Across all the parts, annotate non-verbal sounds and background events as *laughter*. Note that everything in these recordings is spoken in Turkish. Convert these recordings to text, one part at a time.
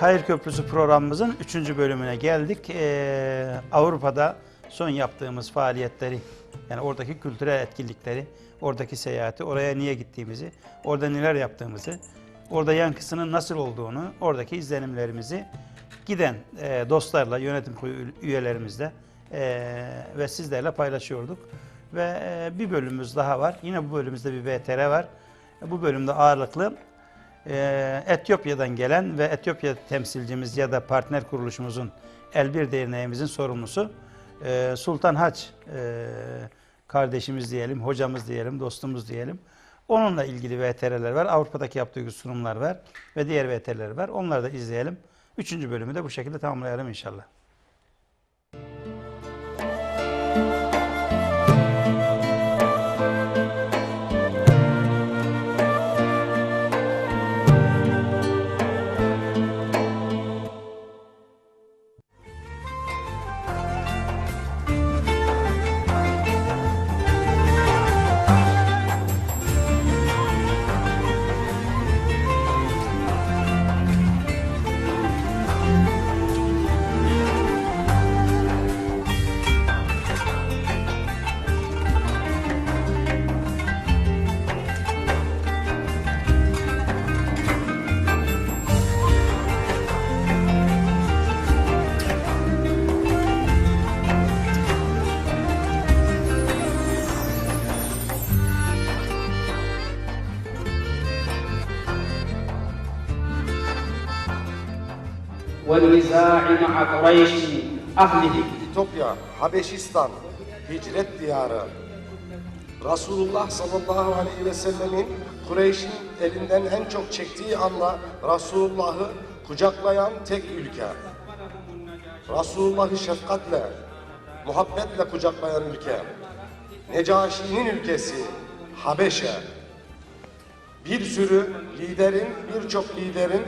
Hayır Köprüsü programımızın 3. bölümüne geldik. Ee, Avrupa'da son yaptığımız faaliyetleri, yani oradaki kültürel etkinlikleri, oradaki seyahati, oraya niye gittiğimizi, orada neler yaptığımızı, orada yankısının nasıl olduğunu, oradaki izlenimlerimizi giden e, dostlarla, yönetim kurulu üyelerimizle e, ve sizlerle paylaşıyorduk. Ve e, bir bölümümüz daha var. Yine bu bölümümüzde bir VTR var. Bu bölümde ağırlıklı ee, Etiyopya'dan gelen ve Etiyopya temsilcimiz ya da partner kuruluşumuzun Elbir Derneğimizin sorumlusu e, Sultan Haç e, kardeşimiz diyelim, hocamız diyelim, dostumuz diyelim. Onunla ilgili VTR'ler var. Avrupa'daki yaptığı sunumlar var ve diğer VTR'ler var. Onları da izleyelim. Üçüncü bölümü de bu şekilde tamamlayalım inşallah. والنزاع مع قريش أهله Etiyopya, Habeşistan, hicret diyarı. Resulullah sallallahu aleyhi ve sellemin Kureyş'in elinden en çok çektiği anda Resulullah'ı kucaklayan tek ülke. Resulullah'ı şefkatle, muhabbetle kucaklayan ülke. Necaşi'nin ülkesi Habeşe. Bir sürü liderin, birçok liderin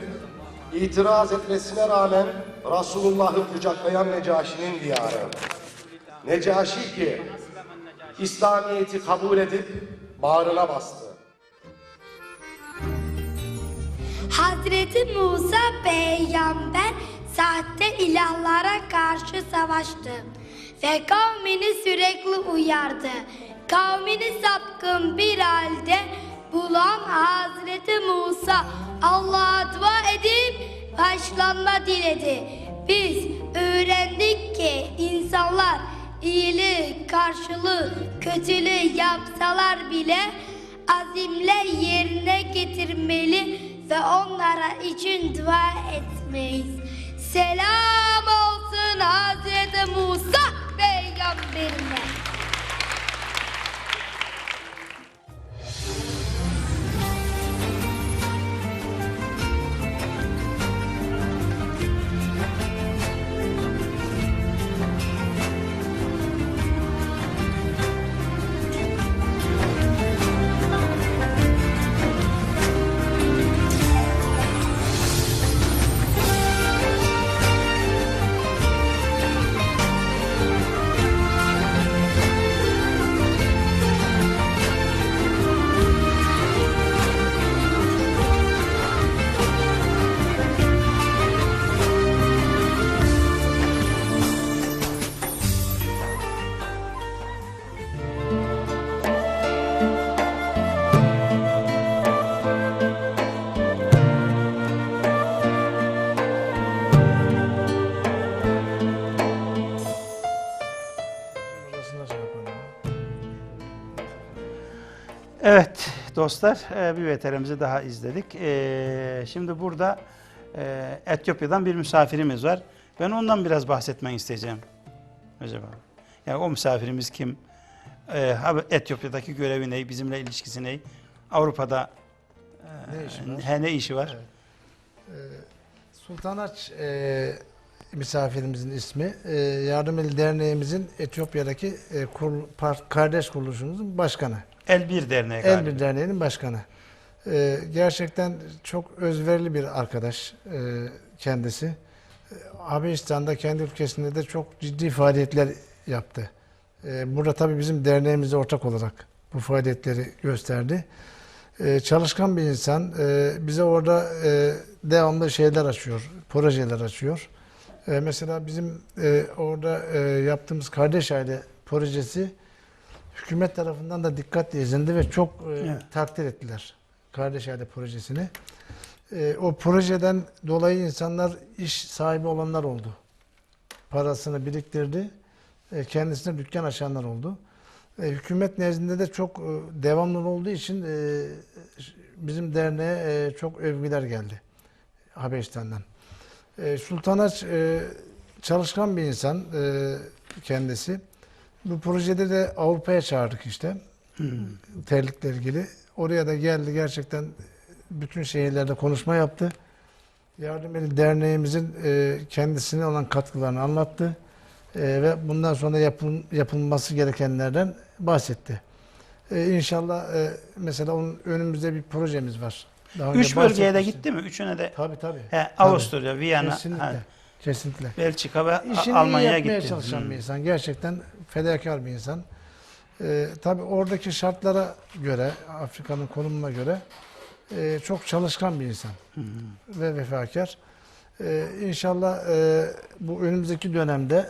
itiraz etmesine rağmen Resulullah'ı kucaklayan Necaşi'nin diyarı. Necaşi ki İslamiyet'i kabul edip bağrına bastı. Hazreti Musa peygamber sahte ilahlara karşı savaştı ve kavmini sürekli uyardı. Kavmini sapkın bir halde bulan Hazreti Musa Allah'a dua edip başlanma diledi. Biz öğrendik ki insanlar iyiliği karşılığı kötülüğü yapsalar bile azimle yerine getirmeli ve onlara için dua etmeyiz. Selam olsun Hazreti Musa peygamberine. Dostlar e, bir veterimizi daha izledik. E, Şimdi burada e, Etiyopya'dan bir misafirimiz var. Ben ondan biraz bahsetmek isteyeceğim. Acaba. Yani o misafirimiz kim? Etiyopya'daki görevi ne? Bizimle ilişkisi ne? Avrupa'da Ne işi var? he, ne işi var? Sultanaç e, misafirimizin ismi. E, Yardım Eli Derneğimizin Etiyopya'daki e, kurul- par- kardeş kuruluşumuzun başkanı. El Bir Derneği galiba. Elbir Derneği'nin başkanı. E, gerçekten çok özverili bir arkadaş e, kendisi. E, Habeşistan'da kendi ülkesinde de çok ciddi faaliyetler yaptı. E, burada tabii bizim derneğimizde ortak olarak bu faaliyetleri gösterdi. E, çalışkan bir insan. E, bize orada e, devamlı şeyler açıyor, projeler açıyor. E, mesela bizim e, orada e, yaptığımız kardeş aile projesi hükümet tarafından da dikkatle izlendi ve çok e, Evet. takdir ettiler kardeş aile projesini. E, o projeden dolayı insanlar iş sahibi olanlar oldu. Parasını biriktirdi. E, kendisine dükkan açanlar oldu. E, hükümet nezdinde de çok e, devamlı olduğu için e, bizim derneğe e, çok övgüler geldi Habeşistan'dan. E, Sultanaç e, çalışkan bir insan e, kendisi. Bu projede de Avrupa'ya çağırdık işte. Terlikle ilgili. Oraya da geldi gerçekten bütün şehirlerde konuşma yaptı. Yardım Eli Derneğimizin e, kendisine olan katkılarını anlattı. E, ve bundan sonra yapıl, yapılması gerekenlerden bahsetti. E, inşallah e, mesela onun önümüzde bir projemiz var. Daha Üç bölgeye de gitti mi? Üçüne de Tabii tabii. He, Avusturya, Viyana, Kesinlikle. ha, Kesinlikle. Belçika ve İşini Almanya'ya iyi yapmaya gitti. çalışan Hmm. bir insan. Gerçekten fedakar bir insan. Ee, tabii oradaki şartlara göre, Afrika'nın konumuna göre e, çok çalışkan bir insan. Ve vefakar. Ee, inşallah e, bu önümüzdeki dönemde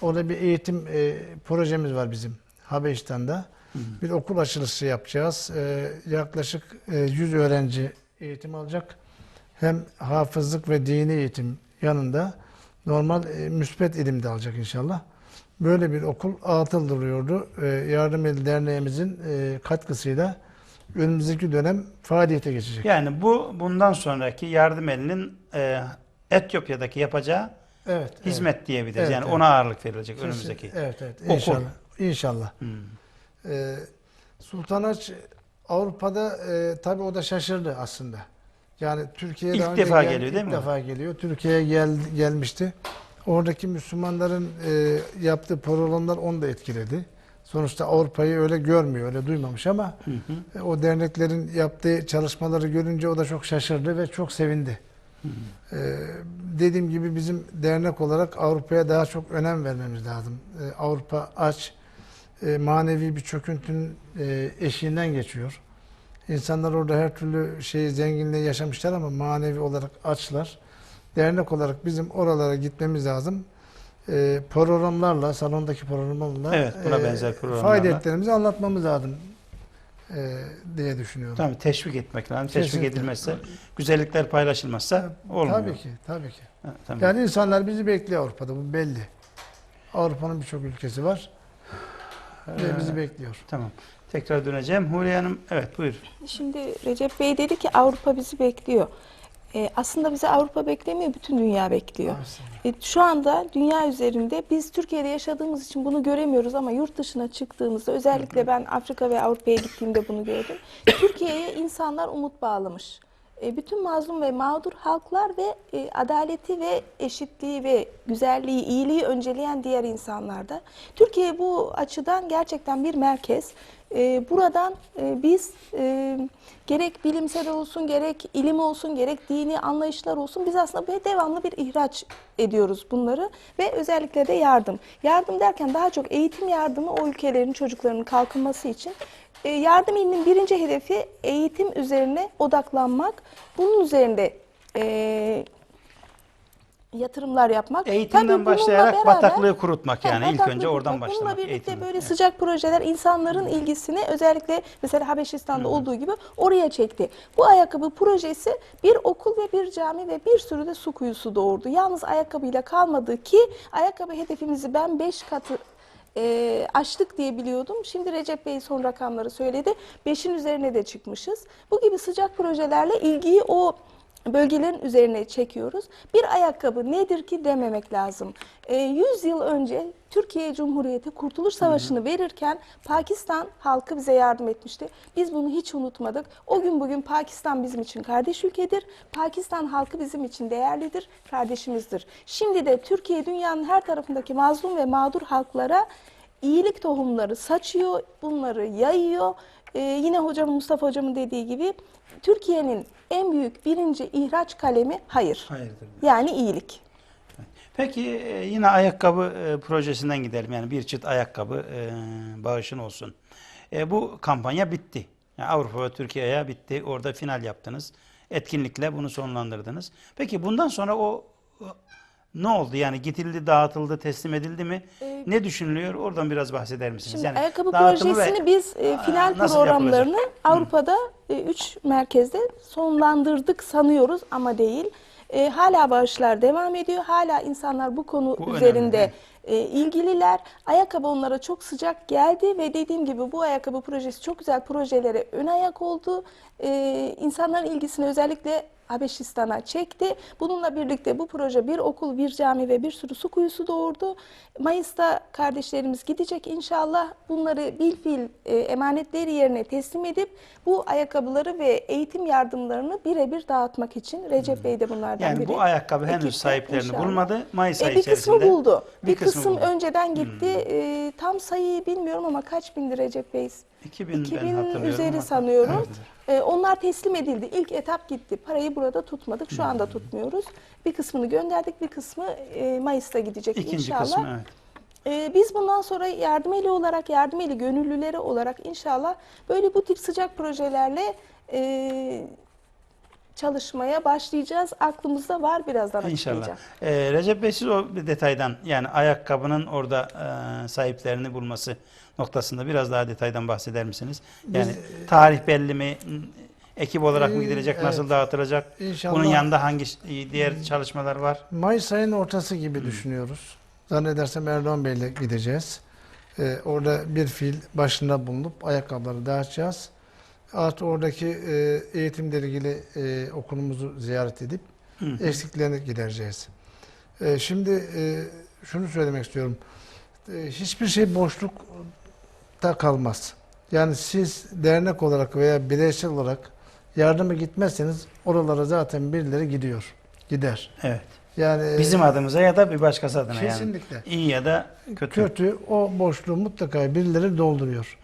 orada bir eğitim e, projemiz var bizim Habeşistan'da. Bir okul açılışı yapacağız. Ee, yaklaşık e, 100 öğrenci eğitim alacak. Hem hafızlık ve dini eğitim yanında normal e, müspet ilim de alacak inşallah. Böyle bir okul atıl duruyordu. E, Yardım Eli Derneğimizin e, katkısıyla önümüzdeki dönem faaliyete geçecek. Yani bu bundan sonraki yardım elinin e, Etiyopya'daki yapacağı Evet. hizmet diyebiliriz. Evet, yani evet. ona ağırlık verilecek evet. önümüzdeki. Evet, evet. Okul. İnşallah. İnşallah. Hmm. Ee, Sultanaç Avrupa'da e, tabii o da şaşırdı aslında. Yani Türkiye'ye İlk defa gel- geliyor değil ilk mi? defa geliyor. Türkiye'ye gel, gelmişti. Oradaki Müslümanların e, yaptığı programlar onu da etkiledi. Sonuçta Avrupa'yı öyle görmüyor, öyle duymamış ama e, o derneklerin yaptığı çalışmaları görünce o da çok şaşırdı ve çok sevindi. E, dediğim gibi bizim dernek olarak Avrupa'ya daha çok önem vermemiz lazım. E, Avrupa aç, e, manevi bir çöküntünün e, eşiğinden geçiyor. İnsanlar orada her türlü şeyi zenginliği yaşamışlar ama manevi olarak açlar. Dernek olarak bizim oralara gitmemiz lazım. E, programlarla, salondaki programlarla Evet, buna benzer programlarla. faaliyetlerimizi anlatmamız lazım e, diye düşünüyorum. Tabii teşvik etmek lazım. Teşvik Kesinlikle. edilmezse, güzellikler paylaşılmazsa olmuyor. Tabii ki, tabii ki. Ha, tamam. Yani insanlar bizi bekliyor Avrupa'da, bu belli. Avrupa'nın birçok ülkesi var ve bizi bekliyor. Tamam. Tekrar döneceğim. Huriye Hanım, evet buyur. Şimdi Recep Bey dedi ki Avrupa bizi bekliyor. Ee, aslında bizi Avrupa beklemiyor, bütün dünya bekliyor. E, şu anda dünya üzerinde biz Türkiye'de yaşadığımız için bunu göremiyoruz ama yurt dışına çıktığımızda özellikle ben Afrika ve Avrupa'ya gittiğimde bunu gördüm. *coughs* Türkiye'ye insanlar umut bağlamış. E, bütün mazlum ve mağdur halklar ve e, adaleti ve eşitliği ve güzelliği, iyiliği önceleyen diğer insanlar da. Türkiye bu açıdan gerçekten bir merkez. E, buradan e, biz e, gerek bilimsel olsun, gerek ilim olsun, gerek dini anlayışlar olsun biz aslında böyle devamlı bir ihraç ediyoruz bunları ve özellikle de yardım. Yardım derken daha çok eğitim yardımı o ülkelerin çocuklarının kalkınması için. E, yardım ilinin birinci hedefi eğitim üzerine odaklanmak. Bunun üzerinde e, yatırımlar yapmak. Eğitimden Tabii başlayarak beraber- bataklığı kurutmak yani Ha, ilk önce oradan başlamak. Bununla birlikte eğitimden. böyle sıcak projeler insanların ilgisini özellikle mesela Habeşistan'da olduğu gibi oraya çekti. Bu ayakkabı projesi bir okul ve bir cami ve bir sürü de su kuyusu doğurdu. Yalnız ayakkabıyla kalmadı ki ayakkabı hedefimizi ben 5 katı e, aştık diye biliyordum. Şimdi Recep Bey son rakamları söyledi. 5'in üzerine de çıkmışız. Bu gibi sıcak projelerle ilgiyi o bölgelerin üzerine çekiyoruz. Bir ayakkabı nedir ki dememek lazım. E, 100 yıl önce Türkiye Cumhuriyeti Kurtuluş Savaşı'nı verirken Pakistan halkı bize yardım etmişti. Biz bunu hiç unutmadık. O gün bugün Pakistan bizim için kardeş ülkedir. Pakistan halkı bizim için değerlidir, kardeşimizdir. Şimdi de Türkiye dünyanın her tarafındaki mazlum ve mağdur halklara iyilik tohumları saçıyor, bunları yayıyor. Ee, yine hocam Mustafa hocamın dediği gibi Türkiye'nin en büyük birinci ihraç kalemi hayır. Hayırdır. Yani iyilik. Peki e, yine ayakkabı e, projesinden gidelim. Yani bir çift ayakkabı e, bağışın olsun. Bu kampanya bitti. Yani Avrupa ve Türkiye'ye bitti. Orada final yaptınız. Etkinlikle bunu sonlandırdınız. Peki bundan sonra o ne oldu? Yani gitildi, dağıtıldı, teslim edildi mi? Ee, ne düşünülüyor? Oradan biraz bahseder misiniz? Şimdi yani ayakkabı dağıtımı ve- projesini biz e, final programlarını yapılacak? Avrupa'da 3 merkezde sonlandırdık sanıyoruz ama değil. E, hala bağışlar devam ediyor. Hala insanlar bu konu Bu üzerinde önemli. e, ilgililer. Ayakkabı onlara çok sıcak geldi ve dediğim gibi bu ayakkabı projesi çok güzel projelere ön ayak oldu. E, insanların ilgisini özellikle Habeşistan'a çekti. Bununla birlikte bu proje bir okul, bir cami ve bir sürü su kuyusu doğurdu. Mayıs'ta kardeşlerimiz gidecek inşallah. Bunları bilfil e, emanetleri yerine teslim edip bu ayakkabıları ve eğitim yardımlarını birebir dağıtmak için Recep Bey de bunlardan Yani biri. bu ayakkabı henüz Ekipte sahiplerini inşallah. bulmadı. Mayıs E, ayı bir içerisinde. kısmı buldu. Bir, kısmı kısım buldu. Hmm. önceden gitti. E, tam sayıyı bilmiyorum ama kaç bindi Recep Bey? 2000, ben 2000 hatırlıyorum üzeri sanıyorum. Evet. Ee, onlar teslim edildi. İlk etap gitti. Parayı burada tutmadık. Şu anda tutmuyoruz. Bir kısmını gönderdik. Bir kısmı e, Mayıs'ta gidecek İkinci inşallah. kısmı evet. Ee, biz bundan sonra yardım eli olarak, yardım eli gönüllüleri olarak inşallah böyle bu tip sıcak projelerle e, çalışmaya başlayacağız. Aklımızda var. Birazdan İnşallah. açıklayacağım. Ee, Recep Bey siz o bir detaydan yani ayakkabının orada e, sahiplerini bulması noktasında biraz daha detaydan bahseder misiniz? Yani tarih belli mi? Ekip olarak mı Ee, gidilecek? Nasıl evet. dağıtılacak? İnşallah. Bunun yanında hangi ş- diğer çalışmalar var? Mayıs ayının ortası Hmm. gibi düşünüyoruz. Zannedersem Erdoğan Bey'le gideceğiz. Ee, orada bir fil başında bulunup ayakkabıları dağıtacağız. Artı oradaki e, eğitimle ilgili e, okulumuzu ziyaret edip eksiklerini gidereceğiz. E, şimdi e, şunu söylemek istiyorum. E, hiçbir şey boşlukta kalmaz. Yani siz dernek olarak veya bireysel olarak yardıma gitmezseniz oralara zaten birileri gidiyor. Gider. Evet. Yani Bizim adımıza ya da bir başkası adına Kesinlikle. yani. İyi ya da kötü. kötü o boşluğu mutlaka birileri dolduruyor.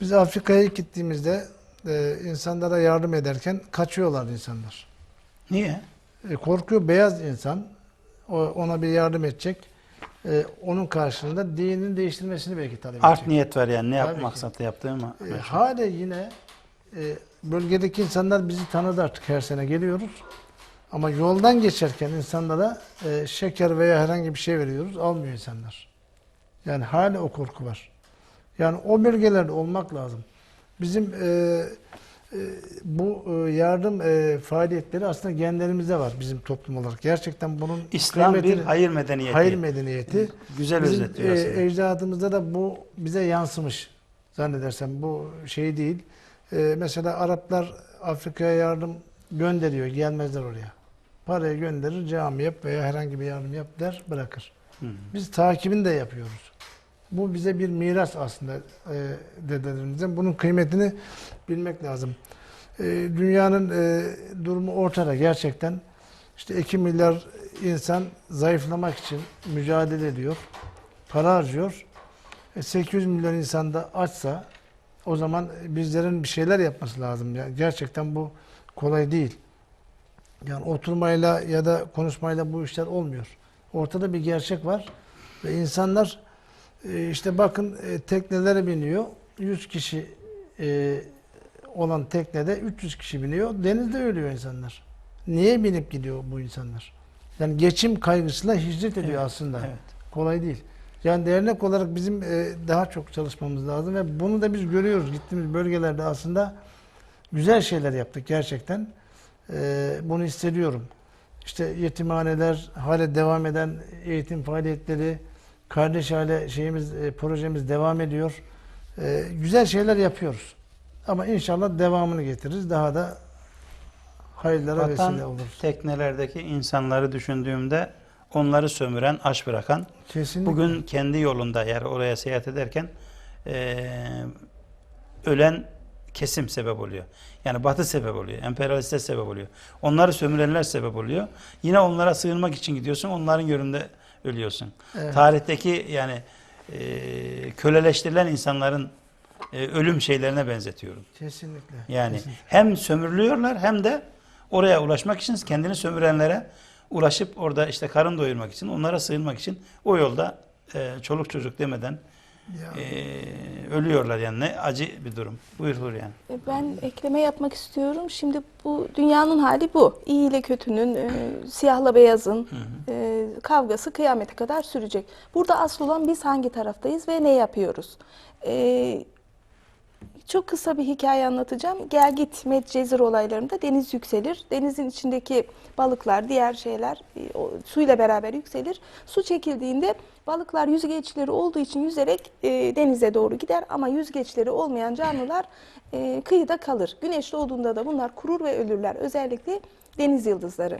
Biz Afrika'ya gittiğimizde e, insanlara yardım ederken kaçıyorlar insanlar. Niye? E, korkuyor beyaz insan o, ona bir yardım edecek. E, onun karşılığında dinini değiştirmesini belki talep Art edecek. niyet var yani ne yap maksatla yaptığımı. E, hala yine e, bölgedeki insanlar bizi tanıdı artık her sene geliyoruz. Ama yoldan geçerken insanlara e, şeker veya herhangi bir şey veriyoruz. Almıyor insanlar. Yani hala o korku var. Yani o bölgelerde olmak lazım. Bizim e, e, bu e, yardım e, faaliyetleri aslında genlerimizde var bizim toplum olarak. Gerçekten bunun İslam bir hayır medeniyeti. hayır medeniyeti. Güzel Bizim özetliyor e, ecdadımızda da bu bize yansımış zannedersem bu şey değil. E, mesela Araplar Afrika'ya yardım gönderiyor, gelmezler oraya. Parayı gönderir, cami yap veya herhangi bir yardım yap der, bırakır. Hı. Biz takibini de yapıyoruz. Bu bize bir miras aslında e, dedelerimizden. Bunun kıymetini bilmek lazım. E, dünyanın e, durumu ortada gerçekten. İşte 2 milyar insan zayıflamak için mücadele ediyor. Para harcıyor. E, 800 milyon insan da açsa o zaman bizlerin bir şeyler yapması lazım. Yani gerçekten bu kolay değil. Yani oturmayla ya da konuşmayla bu işler olmuyor. Ortada bir gerçek var ve insanlar e, işte bakın e, teknelere biniyor. 100 kişi e, olan teknede 300 kişi biniyor. Denizde ölüyor insanlar. Niye binip gidiyor bu insanlar? Yani geçim kaygısıyla hicret ediyor Evet, aslında. evet. Kolay değil. Yani dernek olarak bizim e, daha çok çalışmamız lazım ve bunu da biz görüyoruz. Gittiğimiz bölgelerde aslında güzel şeyler yaptık gerçekten. E, bunu hissediyorum. İşte yetimhaneler, hala devam eden eğitim faaliyetleri, kardeş aile şeyimiz, e, projemiz devam ediyor. E, güzel şeyler yapıyoruz. Ama inşallah devamını getiririz. Daha da hayırlara vesile Vatan oluruz. teknelerdeki insanları düşündüğümde onları sömüren, aç bırakan, Kesinlikle. bugün kendi yolunda yani oraya seyahat ederken eee, ölen kesim sebep oluyor. Yani batı sebep oluyor. Emperyalistler sebep oluyor. Onları sömürenler sebep oluyor. Yine onlara sığınmak için gidiyorsun. Onların yönünde ölüyorsun. Evet. Tarihteki yani eee, köleleştirilen insanların eee, ölüm şeylerine benzetiyorum. Kesinlikle. Yani Kesinlikle. hem sömürülüyorlar hem de oraya ulaşmak için kendini sömürenlere ulaşıp orada işte karın doyurmak için, onlara sığınmak için o yolda e, çoluk çocuk demeden Ya. e, ölüyorlar yani ne acı bir durum. Buyur Hur yani. E, Ben ekleme yapmak istiyorum. Şimdi bu dünyanın hali bu. İyi ile kötünün, e, siyahla beyazın e, kavgası kıyamete kadar sürecek. Burada asıl olan biz hangi taraftayız ve ne yapıyoruz? E, çok kısa bir hikaye anlatacağım. Gel git Medcezir olaylarında deniz yükselir. Denizin içindeki balıklar, diğer şeyler e, o, suyla beraber yükselir. Su çekildiğinde balıklar yüzgeçleri olduğu için yüzerek e, denize doğru gider ama yüzgeçleri olmayan canlılar e, kıyıda kalır. Güneş doğduğunda da bunlar kurur ve ölürler. Özellikle deniz yıldızları.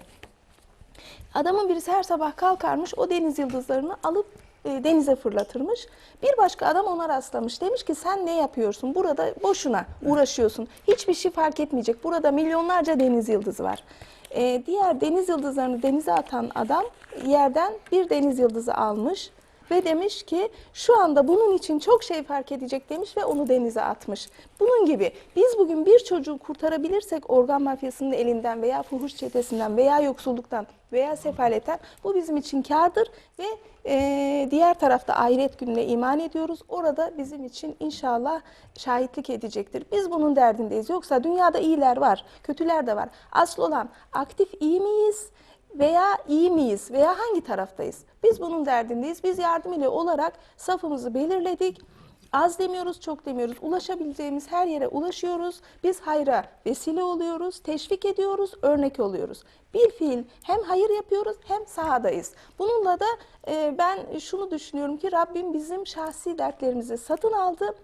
Adamın birisi her sabah kalkarmış o deniz yıldızlarını alıp e, denize fırlatırmış. Bir başka adam ona rastlamış. Demiş ki sen ne yapıyorsun? Burada boşuna uğraşıyorsun. Hiçbir şey fark etmeyecek. Burada milyonlarca deniz yıldızı var. E, diğer deniz yıldızlarını denize atan adam yerden bir deniz yıldızı almış ve demiş ki şu anda bunun için çok şey fark edecek demiş ve onu denize atmış. Bunun gibi biz bugün bir çocuğu kurtarabilirsek organ mafyasının elinden veya fuhuş çetesinden veya yoksulluktan veya sefaletten bu bizim için kârdır ve e, diğer tarafta ahiret gününe iman ediyoruz. Orada bizim için inşallah şahitlik edecektir. Biz bunun derdindeyiz. Yoksa dünyada iyiler var, kötüler de var. Asıl olan aktif iyi miyiz? Veya iyi miyiz veya hangi taraftayız? Biz bunun derdindeyiz. Biz yardım ile olarak safımızı belirledik. Az demiyoruz, çok demiyoruz. Ulaşabileceğimiz her yere ulaşıyoruz. Biz hayra vesile oluyoruz, teşvik ediyoruz, örnek oluyoruz. Bir fiil hem hayır yapıyoruz hem sahadayız. Bununla da e, ben şunu düşünüyorum ki Rabbim bizim şahsi dertlerimizi satın aldı.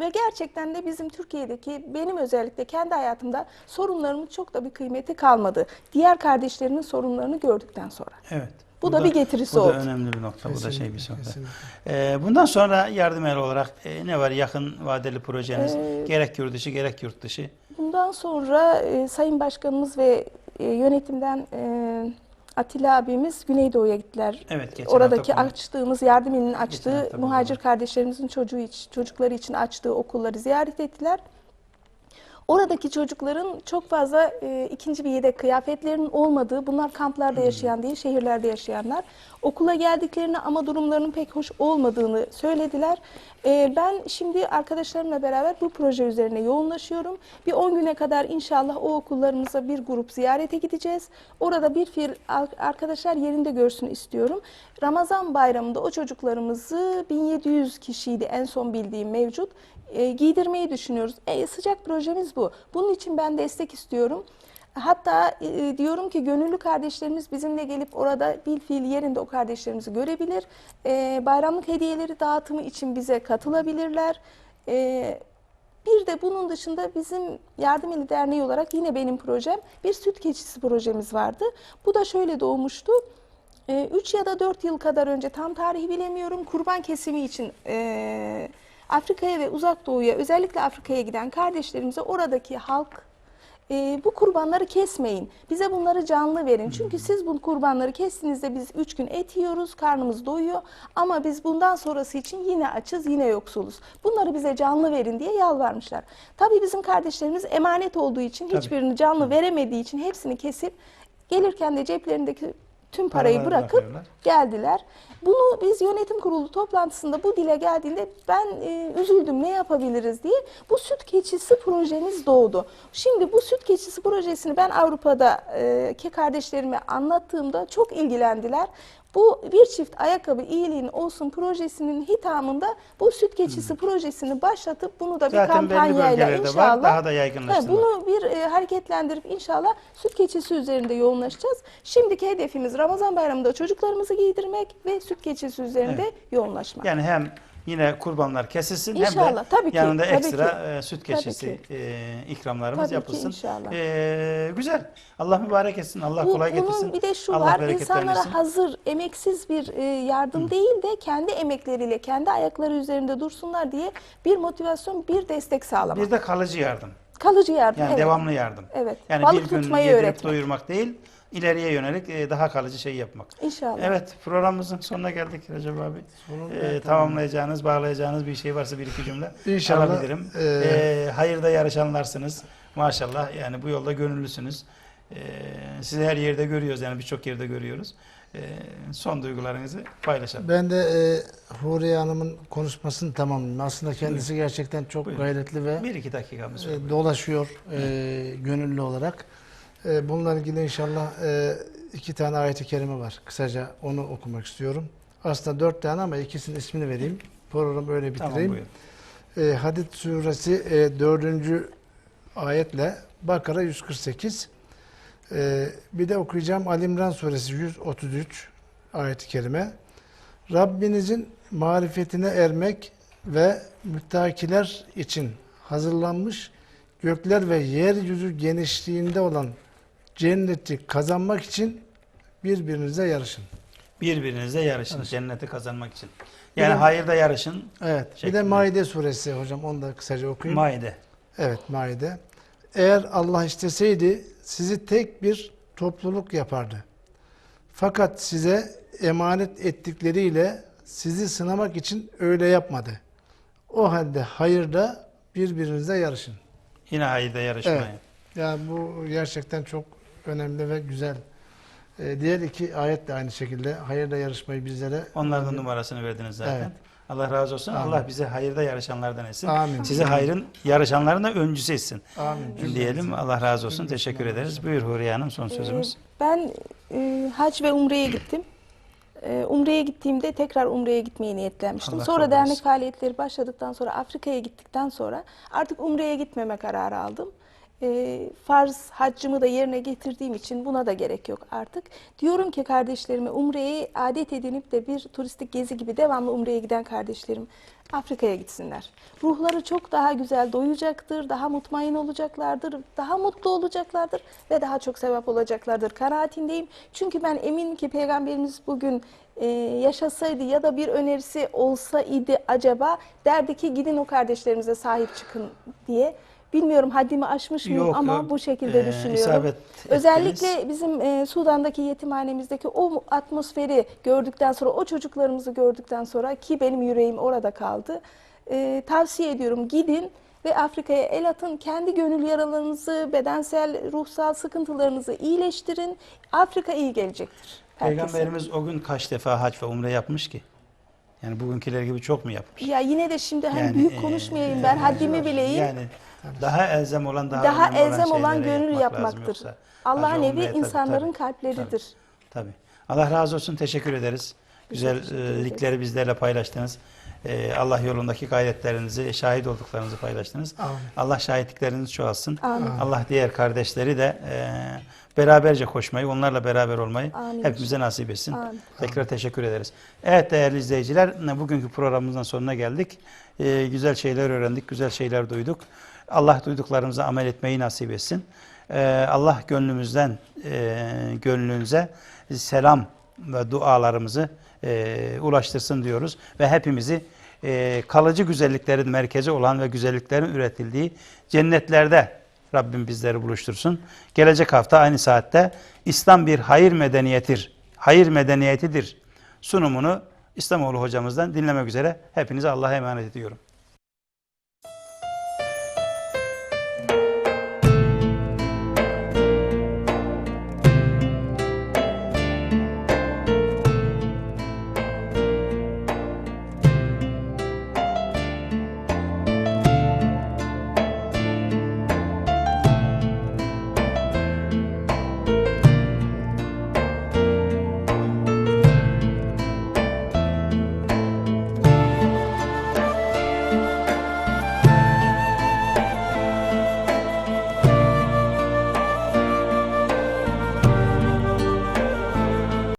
Ve gerçekten de bizim Türkiye'deki benim özellikle kendi hayatımda sorunlarımın çok da bir kıymeti kalmadı. Diğer kardeşlerimin sorunlarını gördükten sonra. Evet. Bu da bir getirisi bu oldu. da önemli bir nokta. bu da şey bir Kesinlikle, nokta. kesinlikle. Ee, bundan sonra yardım el olarak e, ne var yakın vadeli projeniz? Ee, gerek yurt dışı gerek yurt dışı. Bundan sonra e, Sayın Başkanımız ve e, yönetimden e, Atilla abimiz Güneydoğu'ya gittiler. Evet, geçen Oradaki hafta açtığımız yardım açtığı muhacir kardeşlerimizin çocuğu için, çocukları için açtığı okulları ziyaret ettiler. Oradaki çocukların çok fazla e, ikinci bir yedek kıyafetlerinin olmadığı, bunlar kamplarda yaşayan değil, şehirlerde yaşayanlar. Okula geldiklerini ama durumlarının pek hoş olmadığını söylediler. E, ben şimdi arkadaşlarımla beraber bu proje üzerine yoğunlaşıyorum. Bir 10 güne kadar inşallah o okullarımıza bir grup ziyarete gideceğiz. Orada bir fiil ar- arkadaşlar yerinde görsün istiyorum. Ramazan bayramında o çocuklarımızı 1700 kişiydi en son bildiğim mevcut e, giydirmeyi düşünüyoruz. E, sıcak projemiz bu. Bunun için ben destek istiyorum. Hatta e, diyorum ki gönüllü kardeşlerimiz bizimle gelip orada bil fiil yerinde o kardeşlerimizi görebilir. E, bayramlık hediyeleri dağıtımı için bize katılabilirler. E, bir de bunun dışında bizim Yardım Eli Derneği olarak yine benim projem bir süt keçisi projemiz vardı. Bu da şöyle doğmuştu. 3 ya da 4 yıl kadar önce tam tarihi bilemiyorum kurban kesimi için e, Afrika'ya ve Uzak Doğu'ya özellikle Afrika'ya giden kardeşlerimize oradaki halk e, bu kurbanları kesmeyin. Bize bunları canlı verin. Çünkü siz bu kurbanları kestiğinizde biz 3 gün et yiyoruz, karnımız doyuyor. Ama biz bundan sonrası için yine açız, yine yoksuluz. Bunları bize canlı verin diye yalvarmışlar. Tabii bizim kardeşlerimiz emanet olduğu için Tabii. hiçbirini canlı veremediği için hepsini kesip gelirken de ceplerindeki tüm parayı Paraları bırakıp geldiler. Bunu biz yönetim kurulu toplantısında bu dile geldiğinde ben e, üzüldüm ne yapabiliriz diye bu süt keçisi projemiz doğdu. Şimdi bu süt keçisi projesini ben Avrupa'da e, ki kardeşlerime anlattığımda çok ilgilendiler. Bu bir çift ayakkabı iyiliğin olsun projesinin hitamında bu süt keçisi projesini başlatıp bunu da bir. Zaten kampanyayla bölgelerde var, inşallah daha da yaygınlaştırmak. He, bunu bir e, hareketlendirip inşallah süt keçisi üzerinde yoğunlaşacağız. Şimdiki hedefimiz Ramazan bayramında çocuklarımızı giydirmek ve süt keçisi üzerinde yoğunlaşmak. Yani hem yine kurbanlar kesilsin hem İnşallah, de tabii ki, yanında tabii ekstra ki. e, süt keçisi e, ikramlarımız Tabii ki, yapılsın. inşallah. E, güzel. Allah mübarek etsin. Allah Bu- kolay getirsin. Bunun bir de şu Allah var, bereketlendirsin. insanlara hazır, emeksiz bir e, yardım değil de kendi emekleriyle, kendi ayakları üzerinde dursunlar diye bir motivasyon, bir destek sağlamak. Bir de kalıcı yardım. Kalıcı yardım. Yani evet. devamlı yardım. Evet. Yani Balık bir gün tutmayı yedirip öğretmek. doyurmak değil, ileriye yönelik e, daha kalıcı şey yapmak. İnşallah. Evet, programımızın sonuna geldik Recep abi. Ee, tamamlayacağınız, bağlayacağınız bir şey varsa bir iki cümle *laughs* İnşallah, alabilirim. e, Ee, hayırda yarışanlarsınız. Maşallah yani bu yolda gönüllüsünüz. Ee, sizi her yerde görüyoruz yani birçok yerde görüyoruz. E, son duygularınızı paylaşalım. Ben de e, Huriye Hanım'ın konuşmasını tamamlayayım. Aslında kendisi gerçekten çok Buyurun. gayretli ve Bir iki dakikamız e, dolaşıyor e, gönüllü olarak. E, bununla ilgili inşallah e, iki tane ayet-i kerime var. Kısaca onu okumak istiyorum. Aslında dört tane ama ikisinin ismini vereyim. Programı öyle Tamam bitireyim. buyurun. e, Hadid suresi e, 4. ayetle Bakara 148. E, bir de okuyacağım Ali İmran suresi 133 ayet-i kerime. Rabbinizin marifetine ermek ve müttakiler için hazırlanmış gökler ve yeryüzü genişliğinde olan cenneti kazanmak için birbirinize yarışın. Birbirinizle yarışın cenneti kazanmak için. Yani de- hayırda yarışın. Evet. Bir Şeklinde. de Maide suresi hocam onu da kısaca okuyayım. Maide. Evet Maide. Eğer Allah isteseydi sizi tek bir topluluk yapardı. Fakat size emanet ettikleriyle sizi sınamak için öyle yapmadı. O halde hayırda birbirinize yarışın. Yine hayırda yarışmayı. Evet. Yani bu gerçekten çok önemli ve güzel. Ee, diğer iki ayet de aynı şekilde hayırda yarışmayı bizlere Onların numarasını verdiniz zaten. Evet. Allah razı olsun. Amin. Allah bize hayırda yarışanlardan etsin. Amin. Sizi hayrın yarışanların da öncüsü etsin. Amin. Diyelim. Allah razı olsun. Teşekkür ederiz. Buyur Huriye Hanım son sözümüz. Ee, Ben e, hac ve umreye gittim. E, umreye gittiğimde tekrar umreye gitmeyi niyetlenmiştim. Allah sonra dernek faaliyetleri başladıktan sonra Afrika'ya gittikten sonra artık umreye gitmeme kararı aldım. E, farz haccımı da yerine getirdiğim için buna da gerek yok artık. Diyorum ki kardeşlerime umreyi adet edinip de bir turistik gezi gibi devamlı umreye giden kardeşlerim Afrika'ya gitsinler. Ruhları çok daha güzel doyacaktır, daha mutmain olacaklardır, daha mutlu olacaklardır ve daha çok sevap olacaklardır kanaatindeyim. Çünkü ben eminim ki Peygamberimiz bugün e, yaşasaydı ya da bir önerisi olsaydı acaba derdi ki gidin o kardeşlerimize sahip çıkın diye. Bilmiyorum haddimi aşmış mıyım Yok, ama yok. bu şekilde Ee, düşünüyorum. isabet Özellikle ettiniz. bizim e, Sudan'daki yetimhanemizdeki o atmosferi gördükten sonra, o çocuklarımızı gördükten sonra ki benim yüreğim orada kaldı. e, tavsiye ediyorum gidin ve Afrika'ya el atın. Kendi gönül yaralarınızı, bedensel, ruhsal sıkıntılarınızı iyileştirin. Afrika iyi gelecektir. herkese. Peygamberimiz o gün kaç defa hac ve umre yapmış ki? Yani bugünküler gibi çok mu yapmış? Ya yine de şimdi hani Yani, büyük e, konuşmayayım ben haddimi bileyim. Yani daha elzem olan daha, daha elzem olan şeylere gönül yapmak yapmaktır. Allah'ın evi tabii, insanların tabii, kalpleridir. Tabii. Allah razı olsun. Teşekkür ederiz. Güzellikleri bizlerle paylaştınız. Ee, Allah yolundaki gayretlerinizi, şahit olduklarınızı paylaştınız. Amin. Allah şahitliklerinizi çoğalsın. Amin. Allah diğer kardeşleri de e, beraberce koşmayı, onlarla beraber olmayı Amin. hepimize nasip etsin. Amin. Tekrar teşekkür ederiz. Evet değerli izleyiciler, bugünkü programımızın sonuna geldik. Ee, güzel şeyler öğrendik, güzel şeyler duyduk. Allah duyduklarımıza amel etmeyi nasip etsin. Ee, Allah gönlümüzden e, gönlünüze selam ve dualarımızı e, ulaştırsın diyoruz. Ve hepimizi e, kalıcı güzelliklerin merkezi olan ve güzelliklerin üretildiği cennetlerde Rabbim bizleri buluştursun. Gelecek hafta aynı saatte İslam bir hayır medeniyetir, hayır medeniyetidir sunumunu İslamoğlu hocamızdan dinlemek üzere hepinize Allah'a emanet ediyorum.